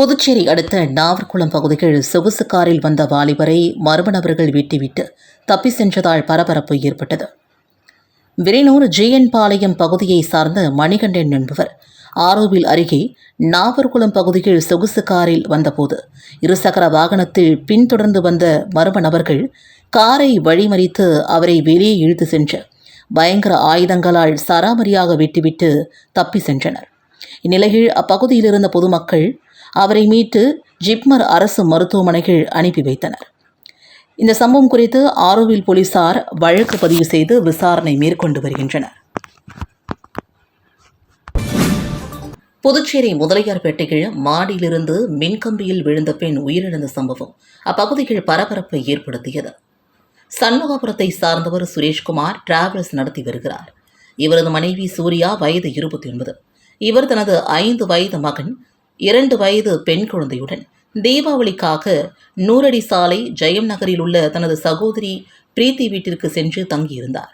புதுச்சேரி அடுத்த நாவர்குளம் பகுதியில் சொகுசு காரில் வந்த வாலிபரை மர்ம நபர்கள் வெட்டிவிட்டு தப்பி சென்றதால் பரபரப்பு ஏற்பட்டது. விரைனூர் ஜிஎன் பாளையம் பகுதியை சார்ந்த மணிகண்டன் என்பவர் ஆரோவில் அருகே நாவர்குளம் பகுதியில் சொகுசு காரில் வந்தபோது இருசக்கர வாகனத்தில் பின்தொடர்ந்து வந்த மர்ம நபர்கள் காரை வழிமறித்து அவரை வெளியே இழுத்து சென்று பயங்கர ஆயுதங்களால் சராமரியாக வெட்டிவிட்டு தப்பி சென்றனர். இந்நிலையில் அப்பகுதியில் இருந்த பொதுமக்கள் அவரை மீட்டு ஜிப்மர் அரசு மருத்துவமனைக்கு அனுப்பி வைத்தனர். இந்த சம்பவம் குறித்து ஆரோவில் போலீசார் வழக்கு பதிவு செய்து விசாரணை மேற்கொண்டு வருகின்றனர். புதுச்சேரி முதலியார்பேட்டையில் மாடியிலிருந்து மின்கம்பியில் விழுந்த பெண் உயிரிழந்த சம்பவம் அப்பகுதியில் பரபரப்பை ஏற்படுத்தியது. சண்முகாபுரத்தை சார்ந்தவர் சுரேஷ்குமார் டிராவல்ஸ் நடத்தி வருகிறார். இவரது மனைவி சூர்யா வயது இருபத்தி ஒன்பது. இவர் தனது ஐந்து வயது மகன் இரண்டு வயது பெண் குழந்தையுடன் தீபாவளிக்காக நூறடி சாலை ஜெயம் நகரில் உள்ள தனது சகோதரி பிரீத்தி வீட்டிற்கு சென்று தங்கியிருந்தார்.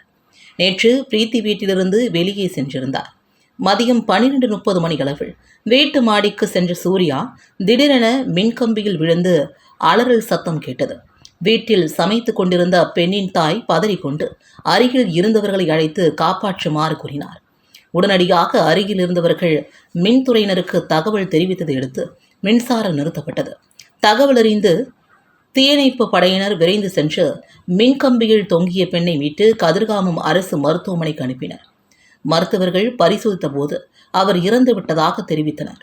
நேற்று பிரீத்தி வீட்டிலிருந்து வெளியே சென்றிருந்தார். மதியம் பன்னிரண்டு முப்பது மணியளவில் வீட்டு மாடிக்கு சென்ற சூர்யா திடீரென மின்கம்பியில் விழுந்து அலறல் சத்தம் கேட்டது. வீட்டில் சமைத்து கொண்டிருந்த அப்பெண்ணின் தாய் பதறிக்கொண்டு அருகில் இருந்தவர்களை அழைத்து காப்பாற்றுமாறு கூறினார். உடனடியாக அருகில் இருந்தவர்கள் மின்துறையினருக்கு தகவல் தெரிவித்ததை அடுத்து மின்சாரம் நிறுத்தப்பட்டது. தகவல் அறிந்து தீயணைப்பு படையினர் விரைந்து சென்று மின்கம்பியில் தொங்கிய பெண்ணை மீட்டு கதிர்காமம் அரசு மருத்துவமனைக்கு அனுப்பினர். மருத்துவர்கள் பரிசோதித்த போது அவர் இறந்து விட்டதாக தெரிவித்தனர்.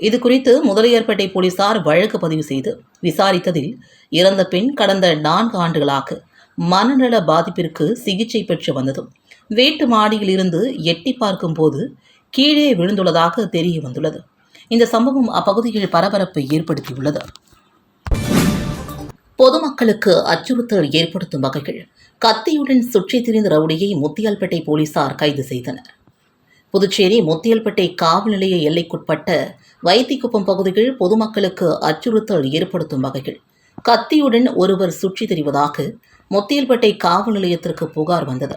இது குறித்து முதலியார்பேட்டை போலீசார் வழக்கு பதிவு செய்து விசாரித்ததில் இறந்த பெண் கடந்த நான்கு ஆண்டுகளாக மனநல பாதிப்பிற்கு சிகிச்சை பெற்று வந்ததும் வீட்டு மாடியில் இருந்து எட்டி பார்க்கும்போது கீழே விழுந்துள்ளதாக தெரிய வந்துள்ளது. இந்த சம்பவம் அப்பகுதியில் பரபரப்பை ஏற்படுத்தியுள்ளது. பொதுமக்களுக்கு அச்சுறுத்தல் ஏற்படுத்தும் வகையில் கத்தியுடன் சுற்றித் திரிந்த ரவுடியை முத்தியால்பேட்டை போலீசார் கைது செய்தனர். புதுச்சேரி முத்தியல்பேட்டை காவல் நிலைய எல்லைக்குட்பட்ட வைத்திக்குப்பம் பகுதியில் பொதுமக்களுக்கு அச்சுறுத்தல் ஏற்படுத்தும் வகையில் கத்தியுடன் ஒருவர் சுற்றித் திரிவதாக முத்தியல்பேட்டை காவல் நிலையத்திற்கு புகார் வந்தது.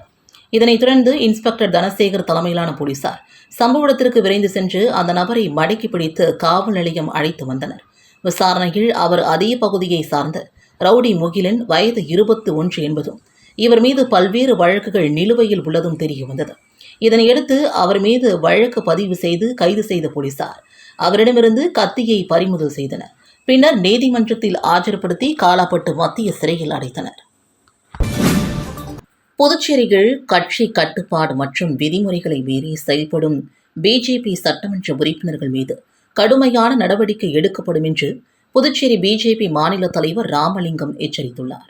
இதனைத் தொடர்ந்து இன்ஸ்பெக்டர் தனசேகர் தலைமையிலான போலீசார் சம்பவ இடத்திற்கு விரைந்து சென்று அந்த நபரை மடக்கி பிடித்து காவல் நிலையம் அழைத்து வந்தனர். விசாரணையில் அவர் அதே பகுதியை சார்ந்த ரவுடி முகிலன் வயது இருபத்து ஒன்று என்பதும் இவர் மீது பல்வேறு வழக்குகள் நிலுவையில் உள்ளதும் தெரிய வந்தது. இதனையடுத்து அவர் மீது வழக்கு பதிவு செய்து கைது செய்த போலீசார் அவரிடமிருந்து கத்தியை பறிமுதல் செய்தனர். பின்னர் நீதிமன்றத்தில் ஆஜர்படுத்தி காலாப்பட்டு மத்திய சிறையில் அடைத்தனர். புதுச்சேரியில் கட்சி கட்டுப்பாடு மற்றும் விதிமுறைகளை மீறி செயல்படும் பிஜேபி சட்டமன்ற உறுப்பினர்கள் மீது கடுமையான நடவடிக்கை எடுக்கப்படும் என்று புதுச்சேரி பிஜேபி மாநில தலைவர் ராமலிங்கம் எச்சரித்துள்ளார்.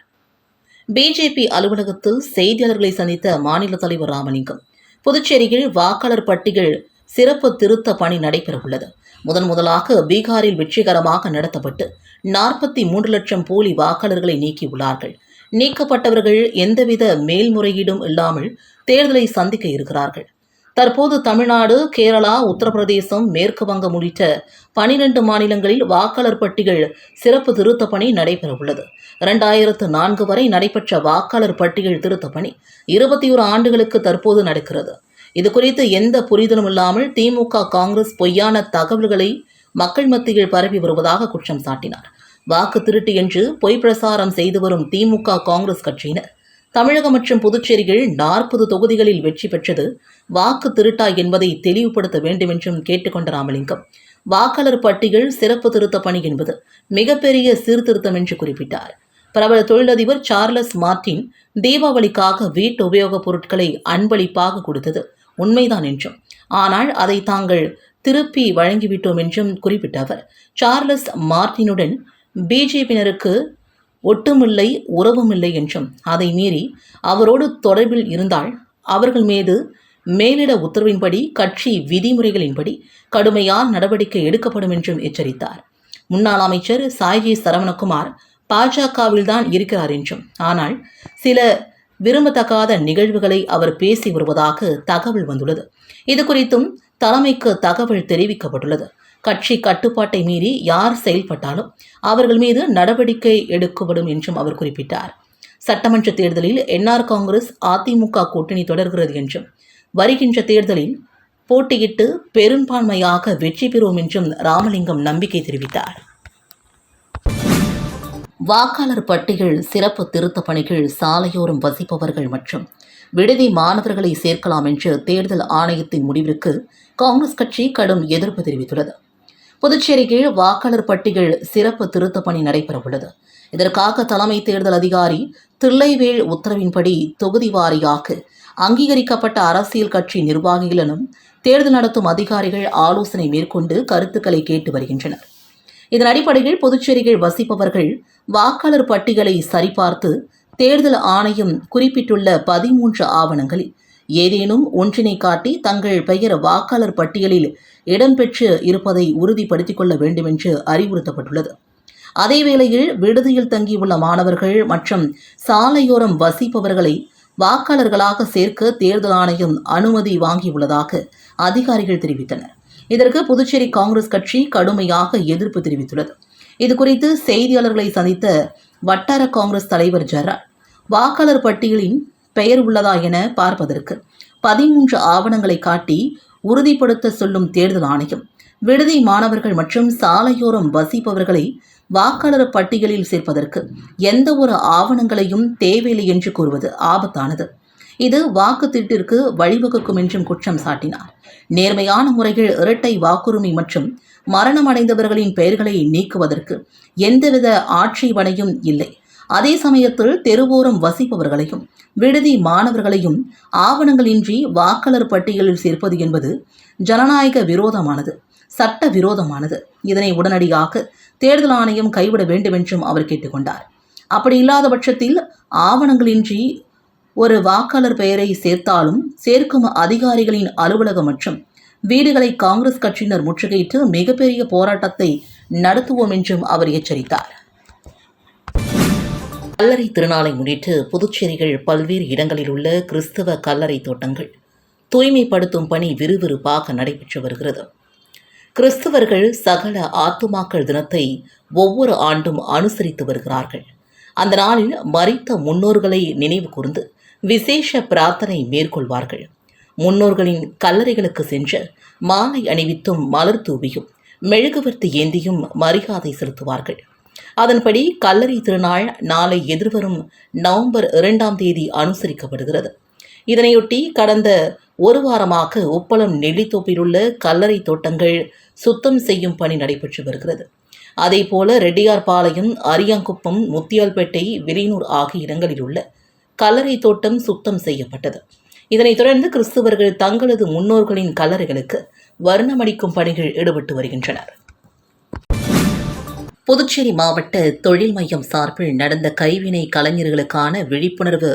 பிஜேபி அலுவலகத்தில் செய்தியாளர்களை சந்தித்த மாநில தலைவர் ராமலிங்கம் புதுச்சேரியில் வாக்காளர் பட்டியல் சிறப்பு திருத்த பணி நடைபெறவுள்ளது. முதன் முதலாக பீகாரில் வெற்றிகரமாக நடத்தப்பட்டு நாற்பத்தி மூன்று லட்சம் போலி வாக்காளர்களை நீக்கியுள்ளார்கள். நீக்கப்பட்டவர்கள் எந்தவித மேல்முறையீடும் இல்லாமல் தேர்தலை சந்திக்க இருக்கிறார்கள். தற்போது தமிழ்நாடு கேரளா உத்தரப்பிரதேசம் மேற்கு வங்கம் உள்ளிட்ட பனிரெண்டு மாநிலங்களில் வாக்காளர் பட்டியல் சிறப்பு திருத்தப் பணி நடைபெறவுள்ளது. இரண்டாயிரத்து நான்கு வரை நடைபெற்ற வாக்காளர் பட்டியல் திருத்தப் பணி இருபத்தி ஒரு ஆண்டுகளுக்கு தற்போது நடக்கிறது. இது குறித்து எந்த புரிதலும் இல்லாமல் திமுக காங்கிரஸ் பொய்யான தகவல்களை மக்கள் மத்தியில் பரப்பி வருவதாக குற்றம் சாட்டினார். வாக்கு திருட்டு என்று பொய் பிரசாரம் செய்து வரும் திமுக காங்கிரஸ் கட்சியினர். தமிழகம் மற்றும் புதுச்சேரியில் நாற்பது தொகுதிகளில் வெற்றி பெற்றது. வாக்கு திருட்டா என்பதை தெளிவுபடுத்த வேண்டும் என்றும் கேட்டுக்கொண்ட ராமலிங்கம் வாக்காளர் பட்டியல் சிறப்பு திருத்த பணி என்பது மிகப்பெரிய சீர்திருத்தம் என்று குறிப்பிட்டார். பிரபல தொழிலதிபர் சார்லஸ் மார்டின் தீபாவளிக்காக வீட்டு உபயோகப் பொருட்களை அன்பளிப்பாக கொடுத்தது உண்மைதான் என்றும் ஆனால் அதை தாங்கள் திருப்பி வழங்கிவிட்டோம் என்றும் குறிப்பிட்ட அவர் சார்லஸ் மார்டினுடன் பிஜேபியினருக்கு ஒட்டுமில்லை உறவுமில்லை என்றும். அதை மீறி அவரோடு தொடர்பில் இருந்தால் அவர்கள் மீது மேலிட உத்தரவின்படி கட்சி விதிமுறைகளின்படி கடுமையான நடவடிக்கை எடுக்கப்படும் என்றும் எச்சரித்தார். முன்னாள் அமைச்சர் சாய்ஜி சரவணகுமார் பாஜகவில்தான் இருக்கிறார் என்றும். ஆனால் சில விரும்பத்தகாத நிகழ்வுகளை அவர் பேசி வருவதாக தகவல் வந்துள்ளது. இது குறித்தும் தலைமைக்கு தகவல் தெரிவிக்கப்பட்டுள்ளது. கட்சி கட்டுப்பாட்டை மீறி யார் செயல்பட்டாலும் அவர்கள் மீது நடவடிக்கை எடுக்கப்படும் என்றும் அவர் குறிப்பிட்டார். சட்டமன்ற தேர்தலில் என்ஆர் காங்கிரஸ் அதிமுக கூட்டணி தொடர்கிறது என்றும் வருகின்ற தேர்தலில் போட்டியிட்டு பெரும்பான்மையாக வெற்றி பெறுவோம் என்றும் ராமலிங்கம் நம்பிக்கை தெரிவித்தார். வாக்காளர் பட்டியல் சிறப்பு திருத்தப் பணிகள் சாலையோரம் வசிப்பவர்கள் மற்றும் விடுதி மாணவர்களை சேர்க்கலாம் என்று தேர்தல் ஆணையத்தின் முடிவிற்கு காங்கிரஸ் கட்சி கடும் எதிர்ப்பு தெரிவித்துள்ளது. புதுச்சேரி கீழ் வாக்காளர் பட்டியல் சிறப்பு திருத்தப் பணி நடைபெற உள்ளது இதற்காக தலைமை தேர்தல் அதிகாரி தில்லைவேல் உத்தரவின்படி தொகுதி வாரியாக அங்கீகரிக்கப்பட்ட அரசியல் கட்சி நிர்வாகிகளிடம் தேர்தல் நடத்தும் அதிகாரிகள் ஆலோசனை மேற்கொண்டு கருத்துக்களை கேட்டு வருகின்றனர். இதன் அடிப்படையில் புதுச்சேரியில் வசிப்பவர்கள் வாக்காளர் பட்டியலை சரிபார்த்து தேர்தல் ஆணையம் குறிப்பிட்டுள்ள பதிமூன்று ஆவணங்களில் ஏதேனும் ஒன்றினை காட்டி தங்கள் பெயர் வாக்காளர் பட்டியலில் இடம்பெற்று இருப்பதை உறுதிப்படுத்திக் கொள்ள வேண்டுமென்று அறிவுறுத்தப்பட்டுள்ளது. அறிவுறுத்தப்பட்டுள்ளது அதேவேளையில் விடுதியில் தங்கியுள்ள மாணவர்கள் மற்றும் சாலையோரம் வசிப்பவர்களை வாக்காளர்களாக சேர்க்க தேர்தல் ஆணையம் அனுமதி வாங்கியுள்ளதாக அதிகாரிகள் தெரிவித்தனர். இதற்கு புதுச்சேரி காங்கிரஸ் கட்சி கடுமையாக எதிர்ப்பு தெரிவித்துள்ளது. இதுகுறித்து செய்தியாளர்களை சந்தித்த வட்டார காங்கிரஸ் தலைவர் ஜெரால் வாக்காளர் பட்டியலின் பெயர் உள்ளதா என பார்ப்பதற்கு பதிமூன்று ஆவணங்களை காட்டி உறுதிப்படுத்த சொல்லும் தேர்தல் ஆணையம். விடுதி மாணவர்கள் மற்றும் சாலையோரம் வசிப்பவர்களை வாக்காளர் பட்டியலில் சேர்ப்பதற்கு எந்த ஒரு ஆவணங்களையும் தேவையில்லை என்று கூறுவது ஆபத்தானது. இது வாக்குத்தீட்டிற்கு வழிவகுக்கும் என்றும் குற்றம் சாட்டினார். நேர்மையான முறையில் இரட்டை வாக்குரிமை மற்றும் மரணமடைந்தவர்களின் பெயர்களை நீக்குவதற்கு எந்தவித ஆட்சேபனையும் இல்லை. அதே சமயத்தில் தெருவோரம் வசிப்பவர்களையும் விடுதி மாணவர்களையும் ஆவணங்களின்றி வாக்காளர் பட்டியலில் சேர்ப்பது என்பது ஜனநாயக விரோதமானது சட்ட விரோதமானது. இதனை உடனடியாக தேர்தல் ஆணையம் கைவிட வேண்டுமென்றும் அவர் கேட்டுக்கொண்டார். அப்படி இல்லாத பட்சத்தில் ஆவணங்களின்றி ஒரு வாக்காளர் பெயரை சேர்த்தாலும் சேர்க்கும் அதிகாரிகளின் அலுவலகம் மற்றும் வீடுகளை காங்கிரஸ் கட்சியினர் முற்றுகையிட்டு மிகப்பெரிய போராட்டத்தை நடத்துவோம் என்றும் அவர் எச்சரித்தார். கல்லறை திருநாளை முன்னிட்டு புதுச்சேரிகள் பல்வேறு இடங்களில் உள்ள கிறிஸ்தவ கல்லறை தோட்டங்கள் தூய்மைப்படுத்தும் பணி விறுவிறுப்பாக நடைபெற்று வருகிறது. கிறிஸ்தவர்கள் சகல ஆத்துமாக்கள் தினத்தை ஒவ்வொரு ஆண்டும் அனுசரித்து வருகிறார்கள். அந்த நாளில் மறித்த முன்னோர்களை நினைவு கூர்ந்து விசேஷ பிரார்த்தனை மேற்கொள்வார்கள். முன்னோர்களின் கல்லறைகளுக்கு சென்று மாலை அணிவித்தும் மலர் தூவியும் மெழுகுவர்த்தி ஏந்தியும் மரியாதை செலுத்துவார்கள். அதன்படி கல்லறை திருநாள் நாளை எதிர்வரும் நவம்பர் இரண்டாம் தேதி அனுசரிக்கப்படுகிறது. இதனையொட்டி கடந்த ஒரு வாரமாக உப்பளம் நெல்லித்தோப்பில் உள்ள கல்லறை தோட்டங்கள் சுத்தம் செய்யும் பணி நடைபெற்று வருகிறது. அதேபோல ரெட்டியார்பாளையம் அரியாங்குப்பம் முத்தியால்பேட்டை விரினூர் ஆகிய இடங்களில் உள்ள கல்லறை தோட்டம் சுத்தம் செய்யப்பட்டது. இதனைத் தொடர்ந்து கிறிஸ்துவர்கள் தங்களது முன்னோர்களின் கல்லறைகளுக்கு வர்ணமடிக்கும் பணிகள் ஈடுபட்டு வருகின்றனர். புதுச்சேரி மாவட்ட தொழில் மையம் சார்பில் நடந்த கைவினை கலைஞர்களுக்கான விழிப்புணர்வு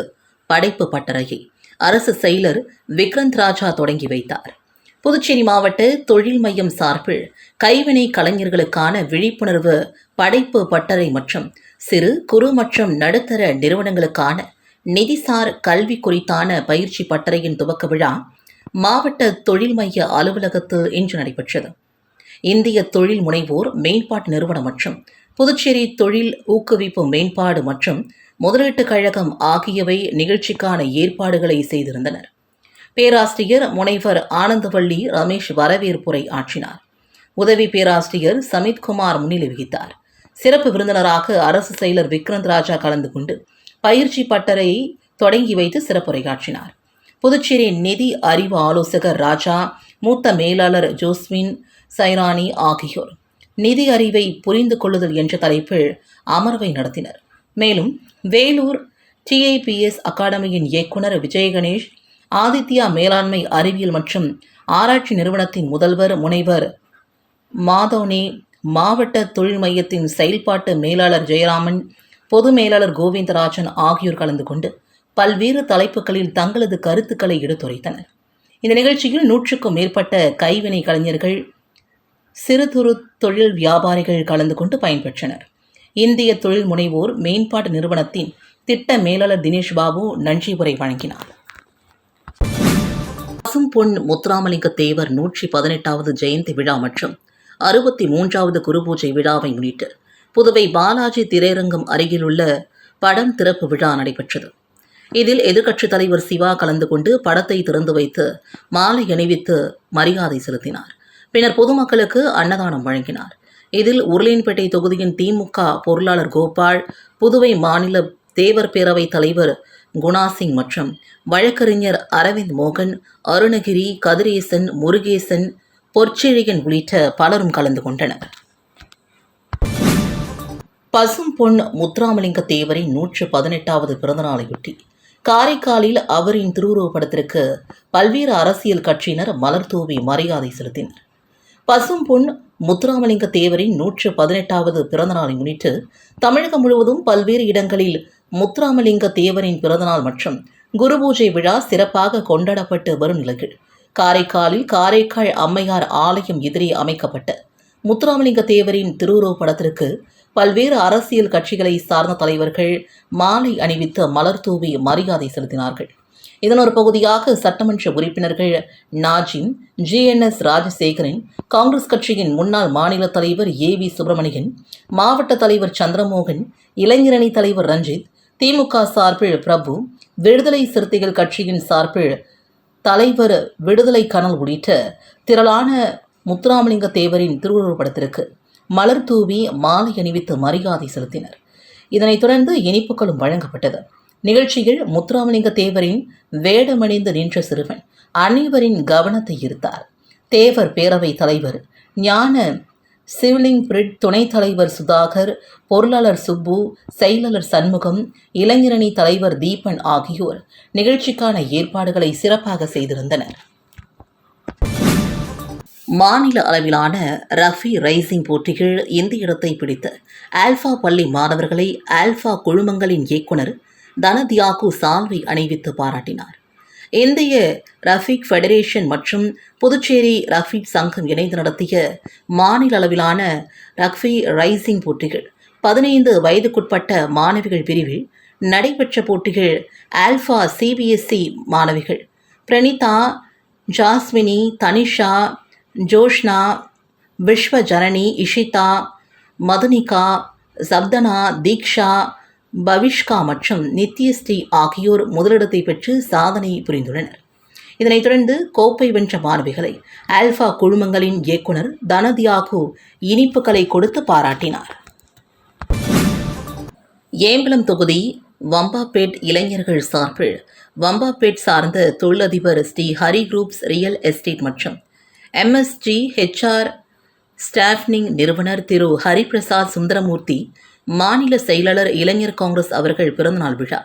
படைப்பு பட்டறையை அரசு செயலர் விக்ரந்த் ராஜா தொடங்கி வைத்தார். புதுச்சேரி மாவட்ட தொழில் மையம் சார்பில் கைவினை கலைஞர்களுக்கான விழிப்புணர்வு படைப்பு பட்டறை மற்றும் சிறு குறு மற்றும் நடுத்தர நிறுவனங்களுக்கான நிதிசார் கல்வி குறித்தான பயிற்சி பட்டறையின் துவக்க விழா மாவட்ட தொழில் மைய அலுவலகத்தில் இன்று நடைபெற்றது. இந்திய தொழில் முனைவோர் மேம்பாட்டு நிறுவனம் மற்றும் புதுச்சேரி தொழில் ஊக்குவிப்பு மேம்பாடு மற்றும் முதலீட்டுக் கழகம் ஆகியவை நிகழ்ச்சிக்கான ஏற்பாடுகளை செய்திருந்தனர். பேராசிரியர் முனைவர் ஆனந்தவள்ளி ரமேஷ் வரவேற்புரை ஆற்றினார். உதவி பேராசிரியர் சமித்குமார் முன்னிலை வகித்தார். சிறப்பு விருந்தினராக அரசு செயலர் விக்ரந்த் ராஜா கலந்து கொண்டு பயிற்சி பட்டறையை தொடங்கி வைத்து சிறப்புரையாற்றினார். புதுச்சேரி நிதி அறிவு ஆலோசகர் ராஜா மூத்த மேலாளர் ஜோஸ்மின் சைரானி ஆகியோர். நிதி அறிவை புரிந்து கொள்ளுதல் என்ற தலைப்பில் அமர்வை நடத்தினர். மேலும் வேலூர் டிஐபிஎஸ் அகாடமியின் இயக்குனர் விஜயகணேஷ் ஆதித்யா மேலாண்மை அறிவியல் மற்றும் ஆராய்ச்சி நிறுவனத்தின் முதல்வர் முனைவர் மாதோனி மாவட்ட தொழில் மையத்தின் செயல்பாட்டு மேலாளர் ஜெயராமன் பொது மேலாளர் கோவிந்தராஜன் ஆகியோர் கலந்து கொண்டு பல்வேறு தலைப்புகளில் தங்களது கருத்துக்களை எடுத்துரைத்தனர். இந்த நிகழ்ச்சியில் நூற்றுக்கும் மேற்பட்ட கைவினை கலைஞர்கள் சிறு துரு தொழில் வியாபாரிகள் கலந்து கொண்டு பயன்பெற்றனர். இந்திய தொழில் முனைவோர் மேம்பாட்டு நிறுவனத்தின் திட்ட மேலாளர் தினேஷ் பாபு நன்றி உரை வழங்கினார். பசும் பொன் முத்துராமலிங்க தேவர் நூற்றி பதினெட்டாவது ஜெயந்தி விழா மற்றும் அறுபத்தி மூன்றாவது குருபூஜை விழாவை முன்னிட்டு புதுவை பாலாஜி திரையரங்கம் அருகிலுள்ள படம் திறப்பு விழா நடைபெற்றது. இதில் எதிர்க்கட்சித் தலைவர் சிவா கலந்து கொண்டு படத்தை திறந்து வைத்து மாலை அணிவித்து மரியாதை செலுத்தினார். பின்னர் பொதுமக்களுக்கு அன்னதானம் வழங்கினார். இதில் உருளையன்பேட்டை தொகுதியின் திமுக பொருளாளர் கோபால் புதுவை மாநில தேவர் பேரவை தலைவர் குணாசிங் மற்றும் வழக்கறிஞர் அரவிந்த் மோகன் அருணகிரி கதிரேசன் முருகேசன் பொற்செழியன் உள்ளிட்ட பலரும் கலந்து கொண்டனர். பசும் பொன் முத்துராமலிங்க தேவரின் நூற்று பதினெட்டாவது பிறந்தநாளையொட்டி காரைக்காலில் அவரின் திருவுருவப் படத்திற்கு பல்வேறு அரசியல் கட்சியினர் மலர் தூவி மரியாதை செலுத்தினர். பசும் பொன் முத்துராமலிங்க தேவரின் நூற்று பதினெட்டாவது பிறந்தநாளை முன்னிட்டு தமிழகம் முழுவதும் பல்வேறு இடங்களில் முத்துராமலிங்க தேவரின் பிறந்தநாள் மற்றும் குரு பூஜை விழா சிறப்பாக கொண்டாடப்பட்டு வரும் நிலையில் காரைக்காலில் காரைக்கால் அம்மையார் ஆலயம் எதிரே அமைக்கப்பட்ட முத்துராமலிங்க தேவரின் திருவுருவப் படத்திற்கு பல்வேறு அரசியல் கட்சிகளை சார்ந்த தலைவர்கள் மாலை அணிவித்து மலர் தூவி மரியாதை செலுத்தினார்கள். இதன் ஒரு பகுதியாக சட்டமன்ற உறுப்பினர்கள் நாஜிம் ஜிஎன்எஸ் ராஜசேகரன் காங்கிரஸ் கட்சியின் முன்னாள் மாநில தலைவர் ஏ வி சுப்பிரமணியன் மாவட்ட தலைவர் சந்திரமோகன் இளைஞரணி தலைவர் ரஞ்சித் திமுக சார்பில் பிரபு விடுதலை சிறுத்தைகள் கட்சியின் சார்பில் தலைவர் விடுதலை கனல் உள்ளிட்ட திரளான முத்துராமலிங்க தேவரின் திருவுருவப்படத்திற்கு மலர் தூவி மாலை அணிவித்து மரியாதை செலுத்தினர். இதனைத் தொடர்ந்து இனிப்புகளும் வழங்கப்பட்டது. நிகழ்ச்சியில் முத்துராமலிங்க தேவரின் வேடமணிந்து நின்ற சிறுவன் அனைவரின் கவனத்தை ஈர்த்தார். தேவர் பேரவை தலைவர் ஞான சிவ்லிங் பிரிட் துணைத் தலைவர் சுதாகர் பொருளாளர் சுப்பு செயலாளர் சண்முகம் இளைஞரணி தலைவர் தீபன் ஆகியோர் நிகழ்ச்சிக்கான ஏற்பாடுகளை சிறப்பாக செய்திருந்தனர். மாநில அளவிலான ரஃபி ரைசிங் போட்டிகள் இந்த இடத்தை பிடித்த ஆல்ஃபா பள்ளி மாணவர்களை ஆல்ஃபா குழுமங்களின் இயக்குனர் தனதியாகு சால்வை அணிவித்து பாராட்டினார். இந்திய ரஃபீக் ஃபெடரேஷன் மற்றும் புதுச்சேரி ரஃபீக் சங்கம் இணைந்து நடத்திய மாநில அளவிலான ரஃபி ரைசிங் போட்டிகள் பதினைந்து வயதுக்குட்பட்ட மாணவிகள் பிரிவில் நடைபெற்ற போட்டிகள் ஆல்ஃபா சிபிஎஸ்சி மாணவிகள். பிரணிதா ஜாஸ்மினி தனிஷா ஜோஷ்னா விஸ்வஜனனி இஷிதா மதுனிகா சப்தனா தீக்ஷா பவிஷ்கா மற்றும் நித்யஸ்ரீ ஆகியோர் முதலிடத்தை பெற்று சாதனை புரிந்துள்ளனர். இதனைத் தொடர்ந்து கோப்பை வென்ற மாணவிகளை ஆல்ஃபா குழுமங்களின் இயக்குனர் தனதியாகு இனிப்புகளை கொடுத்து பாராட்டினார். ஏம்பலம் தொகுதி வம்பாப்பேட் இளைஞர்கள் சார்பில் வம்பாப்பேட் சார்ந்த தொழிலதிபர் Sri Hari groups real estate மற்றும் எம்எஸ்டி ஹெச்ஆர் ஸ்டாஃப்னிங் நிறுவனர் திரு ஹரிபிரசாத் சுந்தரமூர்த்தி மாநில செயலாளர் இளைஞர் காங்கிரஸ் அவர்கள் பிறந்தநாள் விழா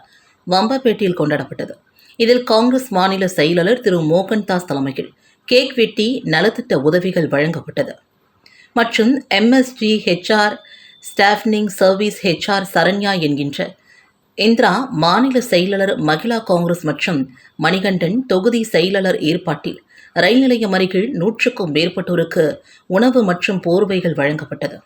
வம்பாப்பேட்டையில் கொண்டாடப்பட்டது. இதில் காங்கிரஸ் மாநில செயலாளர் திரு மோகன்தாஸ் தலைமையில் கேக் வெட்டி நலத்திட்ட உதவிகள் வழங்கப்பட்டது. மற்றும் MSG HR staffing service HR Saranya என்கின்ற இந்திரா மாநில செயலாளர் மகிழா காங்கிரஸ் மற்றும் மணிகண்டன் தொகுதி செயலாளர் ஏற்பாட்டில் ரயில் நிலையம் அருகில் நூற்றுக்கும் மேற்பட்டோருக்கு உணவு மற்றும் போர்வைகள் வழங்கப்பட்டது.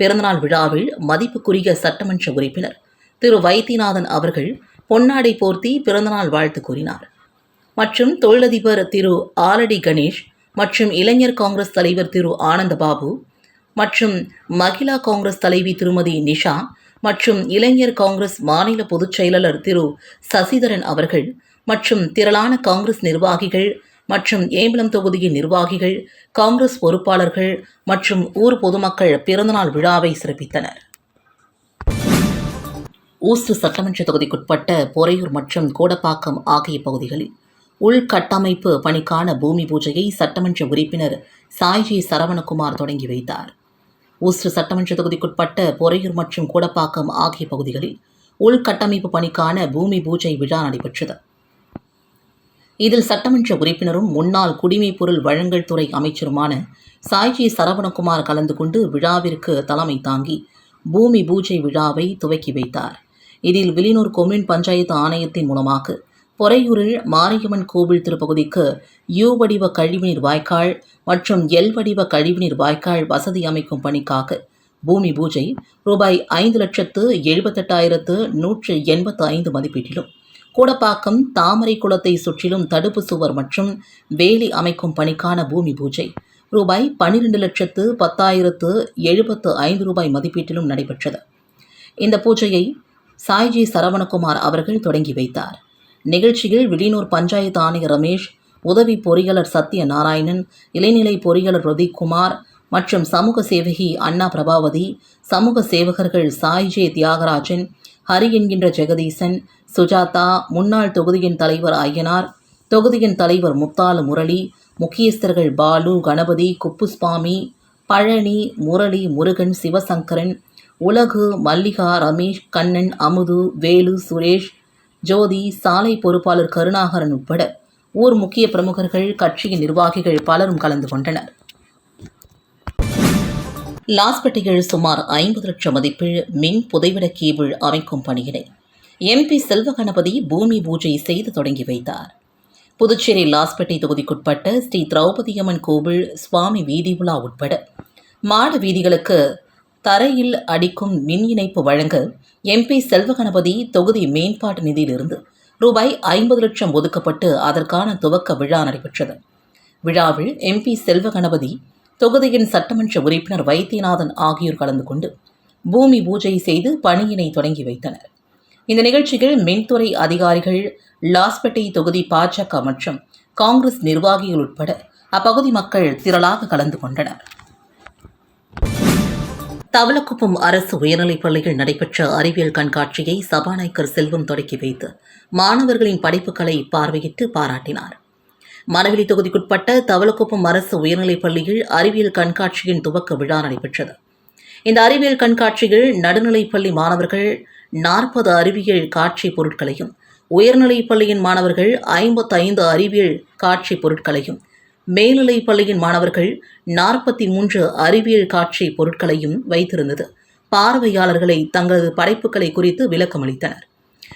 பிறந்தநாள் விழாவில் மதிப்புக்குரிய சட்டமன்ற உறுப்பினர் திரு வைத்தியநாதன் அவர்கள் பொன்னாடை போர்த்தி பிறந்தநாள் வாழ்த்து கூறினார். மற்றும் தொழிலதிபர் திரு ஆலடி கணேஷ் மற்றும் இளைஞர் காங்கிரஸ் தலைவர் திரு ஆனந்தபாபு மற்றும் மகிழா காங்கிரஸ் தலைவி திருமதி நிஷா மற்றும் இளைஞர் காங்கிரஸ் மாநில பொதுச் செயலாளர் திரு சசிதரன் அவர்கள் மற்றும் திரளான காங்கிரஸ் நிர்வாகிகள் மற்றும் ஏம்பலம் தொகுதியின் நிர்வாகிகள் காங்கிரஸ் பொறுப்பாளர்கள் மற்றும் ஊர் பொதுமக்கள் பிறந்தநாள் விழாவை சிறப்பித்தனர். ஊஸ்து சட்டமன்ற தொகுதிக்குட்பட்ட பொறையூர் மற்றும் கோடப்பாக்கம் ஆகிய பகுதிகளில் உள்கட்டமைப்பு பணிக்கான பூமி பூஜையை சட்டமன்ற உறுப்பினர் சாய்ஜி சரவணகுமார் தொடங்கி வைத்தார். ஊஸ்து சட்டமன்ற தொகுதிக்குட்பட்ட பொறையூர் மற்றும் கோடப்பாக்கம் ஆகிய பகுதிகளில் உள்கட்டமைப்பு பணிக்கான பூமி பூஜை விழா நடைபெற்றது. இதில் சட்டமன்ற உறுப்பினரும் முன்னாள் குடிமைப் பொருள் வழங்கல் துறை அமைச்சருமான சாய்ஜி சரவணகுமார் கலந்து கொண்டு விழாவிற்கு தலைமை தாங்கி பூமி பூஜை விழாவை துவக்கி வைத்தார். இதில் விலினூர் கொம்யூன் பஞ்சாயத்து ஆணையத்தின் மூலமாக பொறையூரில் மாரியம்மன் கோவில் திருப்பகுதிக்கு யூ வடிவ கழிவுநீர் வாய்க்கால் மற்றும் எல் வடிவ கழிவுநீர் வாய்க்கால் வசதி அமைக்கும் பணிக்காக பூமி பூஜை ரூபாய் ஐந்து லட்சத்து எழுபத்தெட்டாயிரத்து நூற்று எண்பத்து ஐந்து மதிப்பீட்டிலும் கூடப்பாக்கம் தாமரை குளத்தை சுற்றிலும் தடுப்பு சுவர் மற்றும் வேலி அமைக்கும் பணிக்கான பூமி பூஜை. ரூபாய் பன்னிரண்டு லட்சத்து பத்தாயிரத்து எழுபத்து ஐந்து ரூபாய் மதிப்பீட்டிலும் நடைபெற்றது. இந்த பூஜையை சாய்ஜி சரவணகுமார் அவர்கள் தொடங்கி வைத்தார். நிகழ்ச்சியில் வில்லியனூர் பஞ்சாயத்து ஆணையர் ரமேஷ் உதவி பொறியாளர் சத்ய நாராயணன் இளைநிலை பொறியாளர் பிரதீப்குமார் மற்றும் சமூக சேவகி அண்ணா பிரபாவதி சமூக சேவகர்கள் சாய்ஜே தியாகராஜன் ஹரி என்கின்ற ஜெகதீசன் சுஜாதா முன்னாள் தொகுதியின் தலைவர் ஐயனார் தொகுதியின் தலைவர் முத்தாலு முரளி முக்கியஸ்தர்கள் பாலு கணபதி குப்புஸ்வாமி பழனி முரளி முருகன் சிவசங்கரன் உலகு மல்லிகா ரமேஷ் கண்ணன் அமுது வேலு சுரேஷ் ஜோதி சாலை பொறுப்பாளர் கருணாகரன் உட்பட ஊர் முக்கிய பிரமுகர்கள் கட்சியின் நிர்வாகிகள் பலரும் கலந்து கொண்டனர். லாஸ்பேட்டையில் சுமார் ஐம்பது லட்சம் மதிப்பில் மின் புதைவிட கேபிள் அமைக்கும் பணியினை எம்பி செல்வகணபதி பூமி பூஜை செய்து தொடங்கி வைத்தார். புதுச்சேரி லாஸ்பேட்டை தொகுதிக்குட்பட்ட ஸ்ரீ திரௌபதியம்மன் கோவில் சுவாமி வீதி உலா உட்பட மாட வீதிகளுக்கு தரையில் அடிக்கும் மின் இணைப்பு வழங்க எம்பி செல்வகணபதி தொகுதி மேம்பாட்டு நிதியிலிருந்து ரூபாய் ஐம்பது லட்சம் ஒதுக்கப்பட்டு அதற்கான துவக்க விழா நடைபெற்றது. விழாவில் எம்பி செல்வகணபதி தொகுதியின் சட்டமன்ற உறுப்பினர் வைத்தியநாதன் ஆகியோர் கலந்து கொண்டு பூமி பூஜை செய்து பணியினை தொடங்கி வைத்தனர். இந்த நிகழ்ச்சியில் மின்துறை அதிகாரிகள் லாஸ்பேட்டை தொகுதி பாஜக மற்றும் காங்கிரஸ் நிர்வாகிகள் உட்பட அப்பகுதி மக்கள் திரளாக கலந்து கொண்டனர். தவளக்குப்பம் அரசு உயர்நிலைப் பள்ளியில் நடைபெற்ற அறிவியல் கண்காட்சியை சபாநாயகர் செல்வம் தொடக்கி வைத்து மாணவர்களின் படைப்புகளை பார்வையிட்டு பாராட்டினார். மணவெளி தொகுதிக்குட்பட்ட தவளக்குப்பம் அரசு உயர்நிலைப் பள்ளியில் அறிவியல் கண்காட்சியின் துவக்க விழா நடைபெற்றது. இந்த அறிவியல் கண்காட்சியில் நடுநிலைப் பள்ளி மாணவர்கள் நாற்பது அறிவியல் காட்சி பொருட்களையும் உயர்நிலைப் பள்ளியின் மாணவர்கள் ஐம்பத்தைந்து அறிவியல் காட்சி பொருட்களையும் மேல்நிலைப் பள்ளியின் மாணவர்கள் நாற்பத்தி மூன்று அறிவியல் காட்சி பொருட்களையும் வைத்திருந்தது. பார்வையாளர்களை தங்களது படைப்புகளை குறித்து விளக்கமளித்தனர்.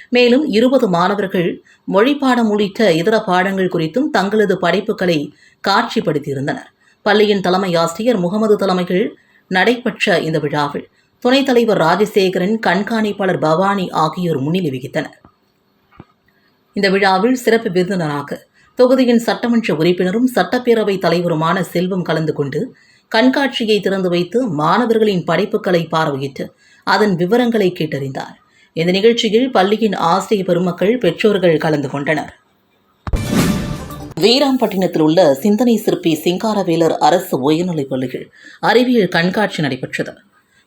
மேலும் இருபது மாணவர்கள் மொழிப்பாடம் உள்ளிட்ட இதர பாடங்கள் குறித்தும் தங்களது படைப்புகளை காட்சிப்படுத்தியிருந்தனர். பள்ளியின் தலைமை ஆசிரியர் முகமது தலைமையில் நடைபெற்ற இந்த விழாவில் துணைத் தலைவர் ராஜசேகரன் கண்காணிப்பாளர் பவானி ஆகியோர் முன்னிலை வகித்தனர். இந்த விழாவில் சிறப்பு விருந்தினராக தொகுதியின் சட்டமன்ற உறுப்பினரும் சட்டப்பேரவை தலைவருமான செல்வம் கலந்து கொண்டு கண்காட்சியை திறந்து வைத்து மாணவர்களின் படைப்புகளை பார்வையிட்டு அதன் விவரங்களை கேட்டறிந்தார். இந்த நிகழ்ச்சியில் பள்ளியின் ஆசிரிய பெருமக்கள் பெற்றோர்கள் கலந்து கொண்டனர். வீராம்பட்டினத்தில் உள்ள சிந்தனை சிற்பி சிங்காரவேலர் அரசு உயர்நிலைப் பள்ளியில் அறிவியல் கண்காட்சி நடைபெற்றது.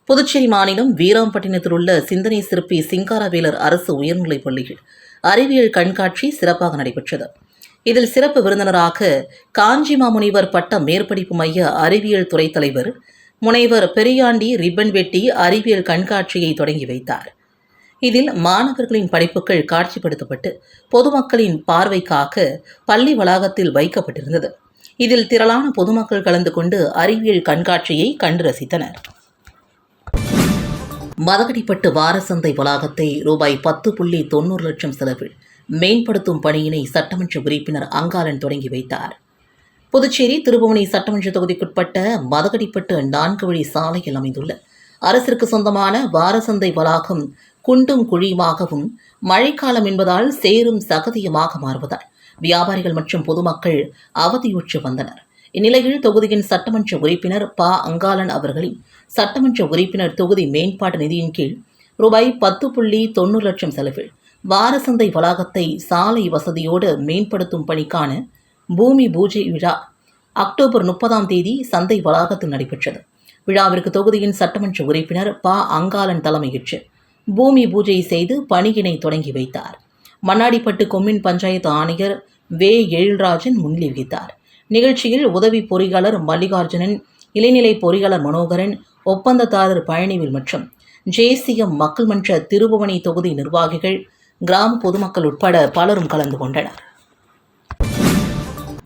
புதுச்சேரி மாநிலம் வீராம்பட்டினத்தில் உள்ள சிந்தனை சிற்பி சிங்காரவேலர் அரசு உயர்நிலைப் பள்ளியில் அறிவியல் கண்காட்சி சிறப்பாக நடைபெற்றது. இதில் சிறப்பு விருந்தினராக காஞ்சி மாமுனிவர் பட்ட மேற்படிப்பு மைய அறிவியல் துறை தலைவர் முனைவர் பெரியாண்டி ரிப்பன் வெட்டி அறிவியல் கண்காட்சியை தொடங்கி வைத்தார். இதில் மாணவர்களின் படைப்புகள் காட்சிப்படுத்தப்பட்டு பொதுமக்களின் பார்வைக்காக பள்ளி வளாகத்தில் வைக்கப்பட்டிருந்தது. இதில் திரளான பொதுமக்கள் கலந்து கொண்டு அறிவியல் கண்காட்சியை கண்டு ரசித்தனர். மதகடிப்பட்டு வாரசந்தை வளாகத்தை ரூபாய் பத்து புள்ளி தொண்ணூறு லட்சம் செலவில் மேம்படுத்தும் பணியினை சட்டமன்ற உறுப்பினர் அங்காளன் தொடங்கி வைத்தார். புதுச்சேரி திருபுவனை சட்டமன்ற தொகுதிக்குட்பட்ட மதகடிப்பட்டு நான்கு வழி சாலையில் அமைந்துள்ள அரசிற்கு சொந்தமான வாரசந்தை வளாகம் குண்டும் குழியுமாகவும் மழைக்காலம் என்பதால் சேரும் சகதியமாக மாறுவதால் வியாபாரிகள் மற்றும் பொதுமக்கள் அவதியுற்று வந்தனர். இந்நிலையில் தொகுதியின் சட்டமன்ற உறுப்பினர் ப. அங்காளன் அவர்களின் சட்டமன்ற உறுப்பினர் தொகுதி மேம்பாட்டு நிதியின் கீழ் ரூபாய் பத்து புள்ளி தொண்ணூறு லட்சம் செலவில் வாரசந்தை வளாகத்தை சாலை வசதியோடு மேம்படுத்தும் பணிக்கான பூமி பூஜை விழா அக்டோபர் முப்பதாம் தேதி சந்தை வளாகத்தில் நடைபெற்றது. விழாவிற்கு தொகுதியின் சட்டமன்ற உறுப்பினர் ப. அங்காளன் தலைமையேற்று பூமி பூஜை செய்து பணியினை தொடங்கி வைத்தார். மண்ணாடிப்பட்டு கொம்மின் பஞ்சாயத்து ஆணையர் வே. எழில்ராஜன் முன்னிலை வகித்தார். நிகழ்ச்சியில் உதவி பொறியாளர் மல்லிகார்ஜுனன் இளைநிலை பொறியாளர் மனோகரன் ஒப்பந்ததாரர் பழனிவில் மற்றும் ஜேசிஎம் மக்கள் மன்ற திருபுவனை தொகுதி நிர்வாகிகள் கிராம பொதுமக்கள் உட்பட பலரும் கலந்து கொண்டனர்.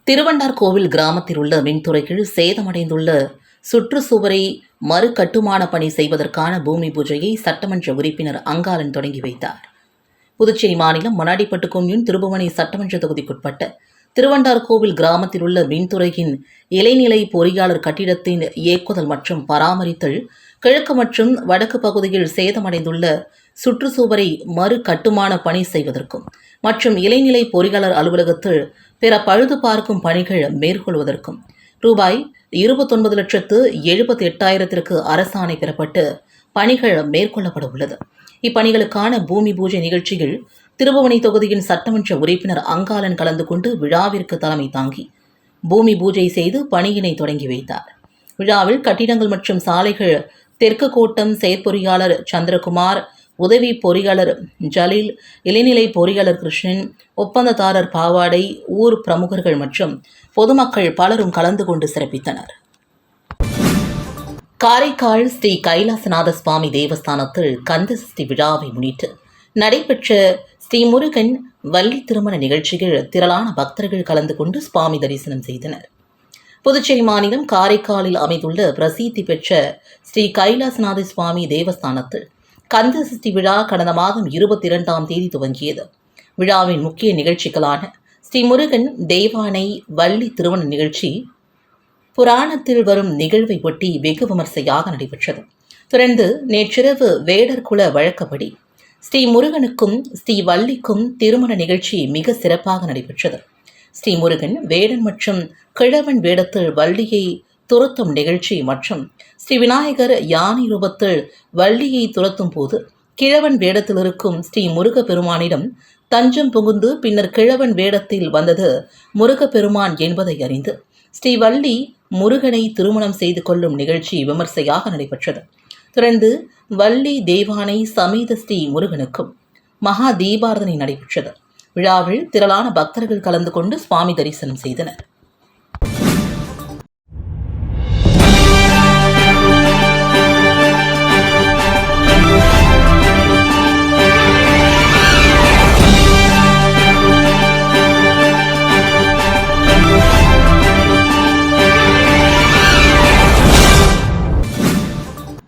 திருவண்டார் கோவில் கிராமத்தில் உள்ள மின்துறைகள் சேதமடைந்துள்ள சுற்றுச்சுவரை மறு கட்டுமான பணி செய்வதற்கான பூமி பூஜையை சட்டமன்ற உறுப்பினர் அங்காளன் தொடங்கி வைத்தார். புதுச்சேரி மாநிலம் மணாடிப்பட்டு கொம்யூன் திருபுவனை சட்டமன்ற தொகுதிக்குட்பட்ட திருவண்டார் கோவில் கிராமத்தில் உள்ள மின்துறையின் இலைநிலை பொறியாளர் கட்டிடத்தின் இயக்குதல் மற்றும் பராமரித்தல் கிழக்கு மற்றும் வடக்கு பகுதியில் சேதமடைந்துள்ள சுற்றுச்சுவரை மறு கட்டுமான பணி செய்வதற்கும் மற்றும் இலைநிலை பொறியாளர் அலுவலகத்தில் பிற பழுது பார்க்கும் பணிகள் மேற்கொள்வதற்கும் ரூபாய் இருபத்தொன்பது லட்சத்து எழுபத்தி எட்டாயிரத்திற்கு அரசாணை பெறப்பட்டு பணிகள் மேற்கொள்ளப்பட உள்ளது. இப்பணிகளுக்கான பூமி பூஜை நிகழ்ச்சியில் திருபுவனை தொகுதியின் சட்டமன்ற உறுப்பினர் அங்காளன் கலந்து கொண்டு விழாவிற்கு தலைமை தாங்கி பூமி பூஜை செய்து பணியினை தொடங்கி வைத்தார். விழாவில் கட்டிடங்கள் மற்றும் சாலைகள் தெற்கு கோட்டம் செயற்பொறியாளர் சந்திரகுமார் உதவி பொறியாளர் ஜலீல் இளைநிலை பொறியாளர் கிருஷ்ணன் ஒப்பந்ததாரர் பாவாடை ஊர் பிரமுகர்கள் மற்றும் பொதுமக்கள் பலரும் கலந்து கொண்டு சிறப்பித்தனர். காரைக்கால் ஸ்ரீ கைலாசநாத சுவாமி தேவஸ்தானத்தில் கந்தசஷ்டி விழாவை முன்னிட்டு நடைபெற்ற ஸ்ரீ முருகன் வள்ளி திருமண நிகழ்ச்சியில் திரளான பக்தர்கள் கலந்து கொண்டு சுவாமி தரிசனம் செய்தனர். புதுச்சேரி மாநிலம் காரைக்காலில் அமைந்துள்ள பிரசித்தி பெற்ற ஸ்ரீ கைலாசநாத சுவாமி தேவஸ்தானத்தில் கந்தசஷ்டி விழா கடந்த மாதம் இருபத்தி இரண்டாம் தேதி துவங்கியது. விழாவின் முக்கிய நிகழ்ச்சிகளான ஸ்ரீ முருகன் வள்ளி திருமண நிகழ்ச்சி புராணத்தில் வரும் நிகழ்வை ஒட்டி வெகு விமர்சையாக நடைபெற்றது. தொடர்ந்து நேற்றிரவு வேடர் குல வழக்கப்படி ஸ்ரீ முருகனுக்கும் ஸ்ரீ வள்ளிக்கும் திருமண நிகழ்ச்சி மிக சிறப்பாக நடைபெற்றது. ஸ்ரீ முருகன் வேடன் மற்றும் கிழவன் வேடத்தில் வள்ளியை துரத்தும் நிகழ்ச்சி மற்றும் ஸ்ரீ விநாயகர் யானை ரூபத்தில் வள்ளியை துரத்தும் போது கிழவன் வேடத்தில் இருக்கும் ஸ்ரீ முருகப்பெருமானிடம் தஞ்சம் புகுந்து பின்னர் கிழவன் வேடத்தில் வந்தது முருகப்பெருமான் என்பதை அறிந்து ஸ்ரீ வள்ளி முருகனை திருமணம் செய்து கொள்ளும் நிகழ்ச்சி விமர்சையாக நடைபெற்றது. தொடர்ந்து வள்ளி தேவானை சமேத ஸ்ரீ முருகனுக்கும் மகா தீபாரதனை நடைபெற்றது. விழாவில் திரளான பக்தர்கள் கலந்து கொண்டு சுவாமி தரிசனம் செய்தனர்.